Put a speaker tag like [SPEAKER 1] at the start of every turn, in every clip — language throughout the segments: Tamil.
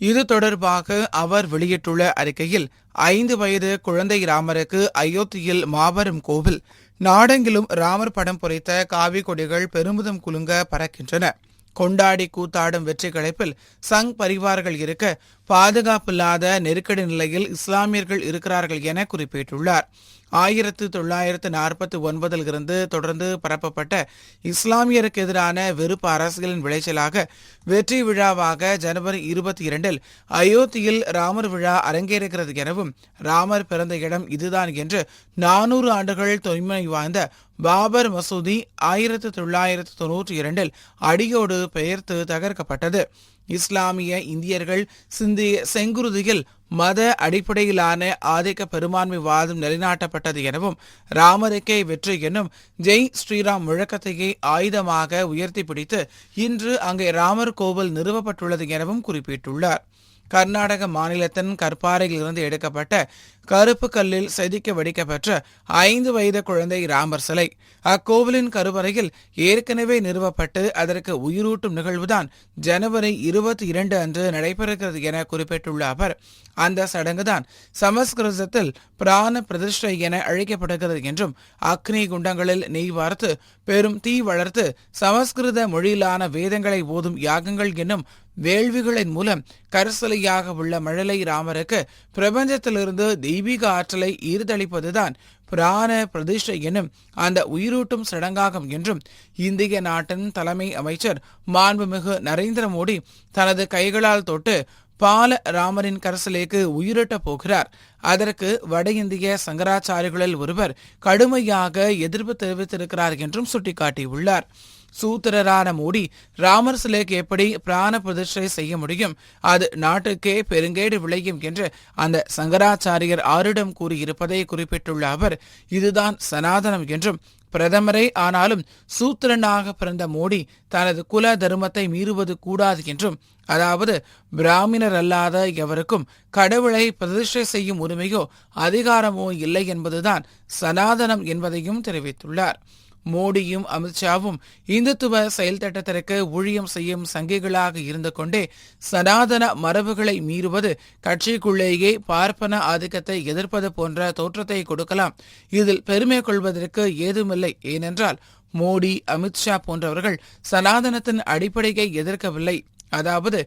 [SPEAKER 1] இது தொடர்பாக அவர் வெளியிட்டுள்ள அறிக்கையில் ஐந்து வயது குழந்தை ராமருக்கு அயோத்தியில் மாபெரும் கோவில் நாடெங்கிலும் ராமர் படம் பொறித்த காவி கொடிகள் பெருமிதம் குலுங்க பறக்கின்றன. கொண்டாடி கூத்தாடும் வெற்றி கிடைப்பில் சங் பரிவார்கள் இருக்க பாதுகாப்பில்லாத நெருக்கடி நிலையில் இஸ்லாமியர்கள் இருக்கிறார்கள் என குறிப்பிட்டுள்ளார். ஆயிரத்து தொள்ளாயிரத்து நாற்பத்தி ஒன்பதில் இருந்து தொடர்ந்து பரப்பப்பட்ட இஸ்லாமியருக்கு எதிரான வெறுப்பு அரசியலின் விளைச்சலாக வெற்றி விழாவாக ஜனவரி இருபத்தி இரண்டில் அயோத்தியில் ராமர் விழா அரங்கேறுகிறது எனவும் ராமர் பிறந்த இடம் இதுதான் என்று நானூறு ஆண்டுகள் தொன்மை வாய்ந்த பாபர் மசூதி ஆயிரத்து தொள்ளாயிரத்து தொன்னூற்றி இரண்டில் அடியோடு பெயர்த்து தகர்க்கப்பட்டது. இஸ்லாமிய இந்தியர்கள் சிந்திய செங்குருதியில் மத அடிப்படையிலான ஆதிக்க பெரும்பான்மை வாதம் நிலைநாட்டப்பட்டது எனவும் ராமருக்கே வெற்றி என்னும் ஜெய் ஸ்ரீராம் முழக்கத்தையே ஆயுதமாக உயர்த்தி பிடித்து இன்று அங்கே ராமர் கோவில் நிறுவப்பட்டுள்ளது எனவும் குறிப்பிட்டுள்ளார். கர்நாடக மாநிலத்தின் கற்பாறையில் இருந்து எடுக்கப்பட்ட கருப்பு கல்லில் செதுக்க வெடிக்கப்பெற்ற ஐந்து வயது குழந்தை ராமர் சிலை. அக்கோவிலின் கருவறையில் ஏற்கனவே நிறுவப்பட்டு அதற்கு உயிரூட்டும் நிகழ்வுதான் ஜனவரி இருபத்தி இரண்டு அன்று நடைபெறுகிறது என குறிப்பிட்டுள்ள அவர் அந்த சடங்குதான் சமஸ்கிருதத்தில் பிராண பிரதிஷ்டை என அழைக்கப்படுகிறது என்றும் அக்னி குண்டங்களில் நெய் வார்த்து பெரும் தீ வளர்த்து சமஸ்கிருத மொழியிலான வேதங்களை ஓதும் யாகங்கள் என்னும் வேள்விகளின் மூலம் கரசலையாக உள்ள மழலை ராமருக்கு பிரபஞ்சத்திலிருந்து தெய்வீக ஆற்றலை ஈர்த்தளிப்பதுதான் பிராண பிரதிஷ்டை எனும் அந்த உயிரூட்டும் சடங்காகும் என்றும் இந்திய நாட்டின் தலைமை அமைச்சர் மாண்புமிகு நரேந்திர மோடி தனது கைகளால் தொட்டு பால ராமரின் கரசலேக்கு உயிரிட்டப் போகிறார். அதற்கு வட இந்திய சங்கராச்சாரிகளில் ஒருவர் கடுமையாக எதிர்ப்பு தெரிவித்திருக்கிறார் என்றும் சுட்டிக்காட்டியுள்ளார். சூத்திரரான மோடி ராமர் சிலைக்கு எப்படி பிராண பிரதிஷ்டை செய்ய முடியும்? அது நாட்டுக்கே பெருங்கேடு விளையும் என்று அந்த சங்கராச்சாரியர் ஆரிடம் கூறியிருப்பதை குறிப்பிட்டுள்ள அவர் இதுதான் சனாதனம் என்றும் பிரதமரே ஆனாலும் சூத்திரனாக பிறந்த மோடி தனது குல தர்மத்தை மீறுவது கூடாது என்றும் அதாவது பிராமணர் அல்லாத எவருக்கும் கடவுளை பிரதிஷ்டை செய்யும் உரிமையோ அதிகாரமோ இல்லை என்பதுதான் சனாதனம் என்பதையும் தெரிவித்துள்ளார். மோடியும் அமித்ஷாவும் இந்துத்துவ செயல் திட்டத்திற்கு ஊழியம் செய்யும் சங்கிகளாக இருந்து கொண்டே சனாதன மரபுகளை மீறுவது கட்சிக்குள்ளேயே பார்ப்பன ஆதிக்கத்தை எதிர்ப்பது போன்ற தோற்றத்தை கொடுக்கலாம். இதில் பெருமை கொள்வதற்கு ஏதுமில்லை. ஏனென்றால் மோடி அமித்ஷா போன்றவர்கள் சனாதனத்தின் அடிப்படையை எதிர்க்கவில்லை. அதாவது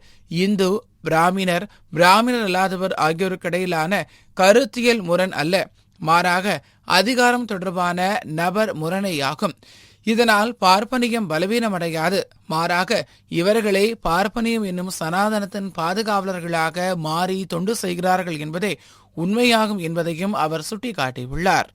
[SPEAKER 1] இந்து பிராமணர் பிராமணர் அல்லாதவர் ஆகியோருக்கிடையிலான கருத்தியல் முரண் அல்ல. மாறாக அதிகாரம் தொடர்பான நபர் முரணையாகும். இதனால் பார்ப்பனியம் பலவீனமடையாது. மாறாக இவர்களே பார்ப்பனியம் என்னும் சனாதனத்தின் பாதுகாவலர்களாக மாறி தொண்டு செய்கிறார்கள் என்பதே உண்மையாகும் என்பதையும் அவர் சுட்டிக்காட்டியுள்ளார்.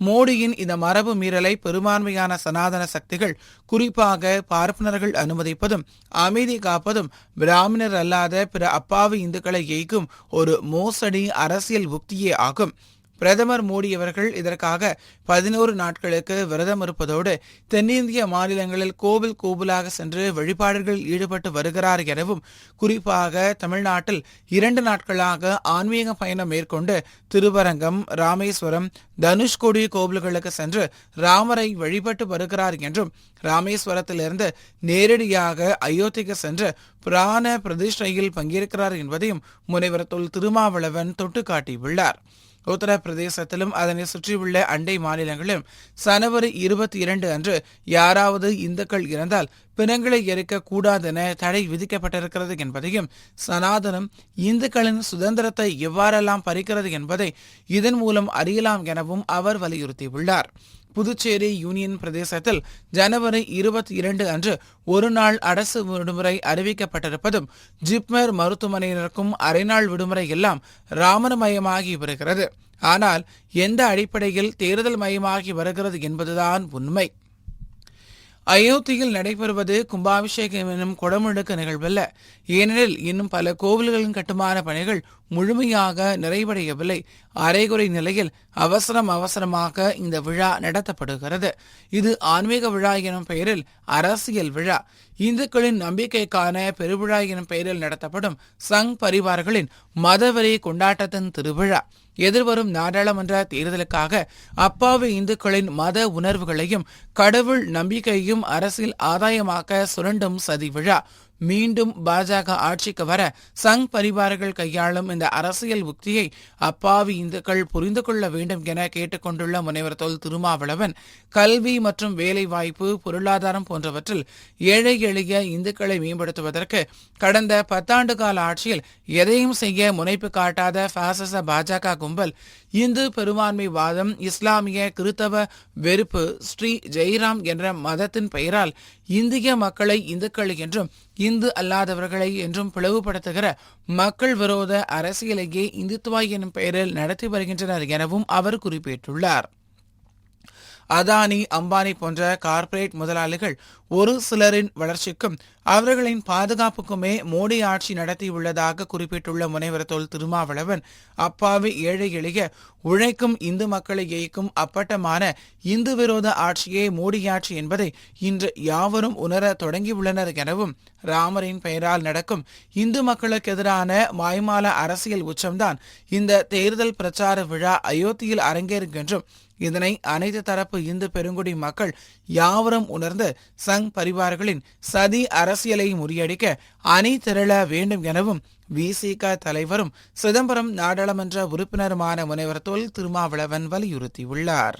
[SPEAKER 1] மோடியின் இந்த மரபு மீறலை பெரும்பான்மையான சனாதன சக்திகள் குறிப்பாக பார்ப்பனர்கள் அனுமதிப்பதும் அமைதி காப்பதும் பிராமணர் அல்லாத பிற அப்பாவி இந்துக்களை ஏய்க்கும் ஒரு மோசடி அரசியல் உக்தியே ஆகும். பிரதமர் மோடி அவர்கள் இதற்காக பதினோரு நாட்களுக்கு விரதம் இருப்பதோடு தென்னிந்திய மாநிலங்களில் கோவில் கோவிலாக சென்று வழிபாடுகளில் ஈடுபட்டு வருகிறார் எனவும் குறிப்பாக தமிழ்நாட்டில் இரண்டு நாட்களாக ஆன்மீக பயணம் மேற்கொண்டு திருவரங்கம் ராமேஸ்வரம் தனுஷ்கோடி கோவில்களுக்கு சென்று ராமரை வழிபட்டு வருகிறார் என்றும் ராமேஸ்வரத்திலிருந்து நேரடியாக அயோத்திக்கு சென்று பிராண பிரதிஷ்டையில் பங்கேற்கிறார் என்பதையும் முனைவர் தொல் திருமாவளவன் தொட்டு காட்டியுள்ளார் உத்தரப்பிரதேசத்திலும் அதனை சுற்றியுள்ள அண்டை மாநிலங்களிலும் சனவரி இருபத்தி இரண்டு அன்று யாராவது இந்துக்கள் இறந்தால் பிணங்களை எரிக்க கூடாதென தடை விதிக்கப்பட்டிருக்கிறது என்பதையும் சனாதனம் இந்துக்களின் சுதந்திரத்தை எவ்வாறெல்லாம் பறிக்கிறது என்பதை இதன் மூலம் அறியலாம் எனவும் அவர் வலியுறுத்தியுள்ளார். புதுச்சேரி யூனியன் பிரதேசத்தில் ஜனவரி இருபத்தி இரண்டு அன்று ஒரு நாள் அரசு விடுமுறை அறிவிக்கப்பட்டிருப்பதும் ஜிப்மர் மருத்துவமனையினருக்கும் அரைநாள் விடுமுறை எல்லாம் ராமனமயமாகி வருகிறது. ஆனால் எந்த அடிப்படையில் தேர்தல் மயமாகி வருகிறது என்பதுதான் உண்மை. அயோத்தியில் நடைபெறுவது கும்பாபிஷேகம் எனும் குடமுழுக்க நிகழ்வல்ல. ஏனெனில் இன்னும் பல கோவில்களின் கட்டுமான பணிகள் முழுமையாக நிறைவடையவில்லை. அரைகுறை நிலையில் அவசரம் அவசரமாக இந்த விழா நடத்தப்படுகிறது. இது ஆன்மீக விழா எனும் பெயரில் அரசியல் விழா. இந்துக்களின் நம்பிக்கைக்கான பெருவிழா எனும் பெயரில் நடத்தப்படும் சங் பரிவார்களின் மதவெறி கொண்டாட்டத்தின் திருவிழா. எதிர்வரும் நாடாளுமன்ற தேர்தலுக்காக அப்பாவி இந்துக்களின் மத உணர்வுகளையும் கடவுள் நம்பிக்கையும் அரசியல் ஆதாயமாக்க சுரண்டும் சதி விழா. மீண்டும் பாஜக ஆட்சிக்கு வர சங் பரிவார்கள் கையாளும் இந்த அரசியல் உக்தியை அப்பாவி இந்துக்கள் புரிந்து கொள்ள வேண்டும் என கேட்டுக்கொண்டுள்ள முனைவர் தொல் திருமாவளவன் கல்வி மற்றும் வேலைவாய்ப்பு பொருளாதாரம் போன்றவற்றில் ஏழை எளிய இந்துக்களை மேம்படுத்துவதற்கு கடந்த பத்தாண்டு கால ஆட்சியில் எதையும் செய்ய முனைப்பு காட்டாத பாசிச பாஜக கும்பல் இந்து பெரும்பான்மை வாதம் இஸ்லாமிய கிறித்தவ வெறுப்பு ஸ்ரீ ஜெய்ராம் என்ற மதத்தின் பெயரால் இந்திய மக்களை இந்துக்கள் என்றும் இந்து அல்லாதவர்களை என்றும் பிளவுபடுத்துகிற மக்கள் விரோத அரசியலையே இந்துத்துவா எனும் பெயரில் நடத்தி வருகின்றனர் எனவும் அவர் குறிப்பிட்டுள்ளார். அதானி அம்பானி போன்ற கார்ப்பரேட் முதலாளிகள் ஒரு சிலரின் வளர்ச்சிக்கும் அவர்களின் பாதுகாப்புக்குமே மோடி ஆட்சி நடத்தியுள்ளதாக குறிப்பிட்டுள்ள முனைவர் தொல் திருமாவளவன் அப்பாவி ஏழை எளிய உழைக்கும் இந்து மக்களை ஏய்க்கும் அப்பட்டமான இந்து விரோத ஆட்சியே மோடி ஆட்சி என்பதை இன்று யாவரும் உணர தொடங்கியுள்ளனர் எனவும் ராமரின் பெயரால் நடக்கும் இந்து மக்களுக்கு எதிரான மாய்மால அரசியல் உச்சம்தான் இந்த தேர்தல் பிரச்சார விழா அயோத்தியில் அரங்கேறும் என்றும் இதனை அனைத்து தரப்பு இந்து பெருங்குடி மக்கள் யாவரும் உணர்ந்து சங் பரிவார்களின் சதி அரசியலை முறியடிக்க அணி திரள வேண்டும் எனவும் விசிக தலைவரும் சிதம்பரம் நாடாளுமன்ற உறுப்பினருமான முனைவர் தொல் திருமாவளவன் வலியுறுத்தியுள்ளார்.